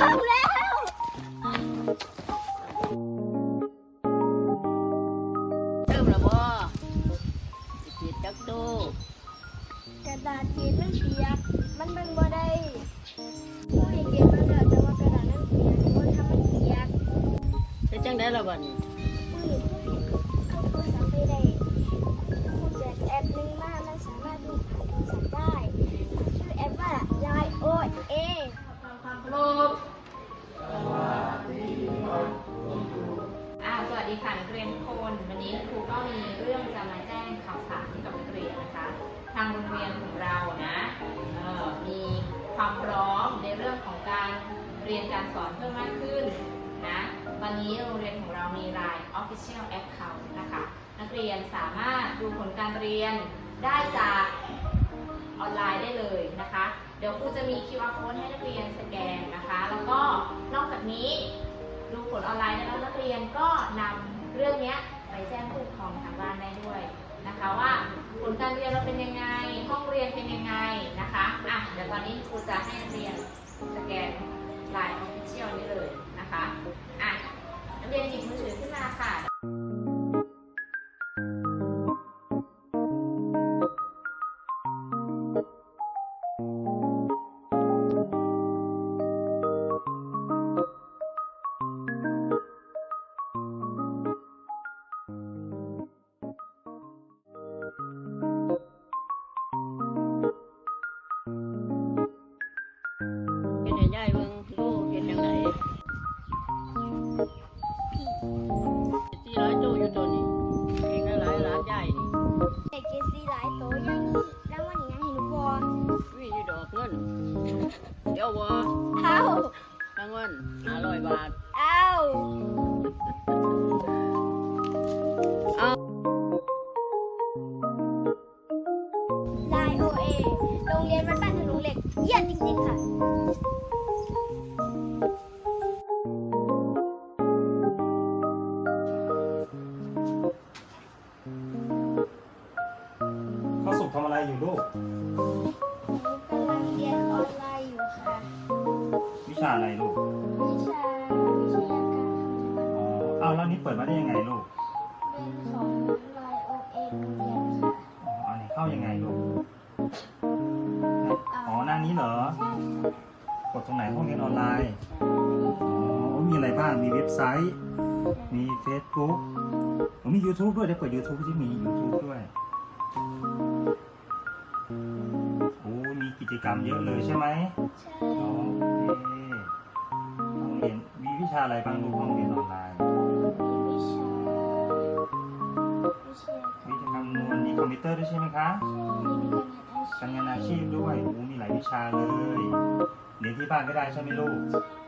ห้องแล้ว เริ่มแล้วบ่สิขีดจักตู้กระดาษเขียนมันเปียก มันมันบ่ได้ผู้ให้เขียนมันแล้วแต่ว่ากระดาษนั้นเปียกคนทำมันเปียกเป็นจังได๋ล่ะบัดนี้ผู้หญิงผู้ผิดเข้าโทรศัพท์ไม่ได้ผู้แจกแอปหนึงมามันสามารถดูผ่านโทรศัพท์ได้ ดีค่ะนักเรียนทุกคนวันนี้ครูก็มีเรื่องจะมาแจ้งข่าวสารให้กับนักเรียนนะคะ ทางโรงเรียนของเรานะออมีความพร้อมในเรื่องของการเรียนการสอนเพิ่มมากขึ้นนะตอนนี้โรงเรียนของเรามี Line Official Account นะคะ นักเรียนสามารถดูผลการเรียนได้จากออนไลน์ได้เลยนะคะ เดี๋ยวครูจะมี QR code ให้นักเรียนสแกนนะคะ แล้วก็นอกจากนี้ดูผลออนไลน์แล้ว เรียนก็นำเรื่องนี้ไปแจ้งผู้ปกครองทางบ้านได้ด้วยนะคะว่าผลการเรียนเราเป็นยังไง ห้องเรียนเป็นยังไงนะคะอะเดี๋ยวตอนนี้ครูจะให้นักเรียน อาเอาไลน์โอเอโรงเรียนวัดบ้านถนนเหล็กเยี่ยมจริงๆค่ะข้าวสุกทำอะไรอยู่ลูก กำลังเรียนออนไลน์อยู่ค่ะ วิชาอะไรลูก นวณอ๋อเอาแล้วนี้เปิดมาได้ยังไงลูกเป็นของไลน์โอเอโรงเรียนค่ะอ๋ออันนี้เข้ายังไงลูก อ๋อหน้านี้เหรอ กดตรงไหนห้องเรียนออนไลน์ อ๋อ มีอะไรบ้าง มีเว็บไซต์ มี Facebook อ๋อมี YouTube ด้วยได้เปิด YouTube ที่มี YouTube ด้วยโอ้มีกิจกรรมเยอะเลยใช่ไหมใช่โอเคห้องเรียนมีวิชาอะไรบ้างลูกห้องเรียนออนไลน์ ใช่ไหมคะใช่มีการงานอาชีพการงานอาชีพด้วยโอ้มีหลายวิชาเลยเรียนที่บ้านก็ได้ใช่ไหมลูกใช่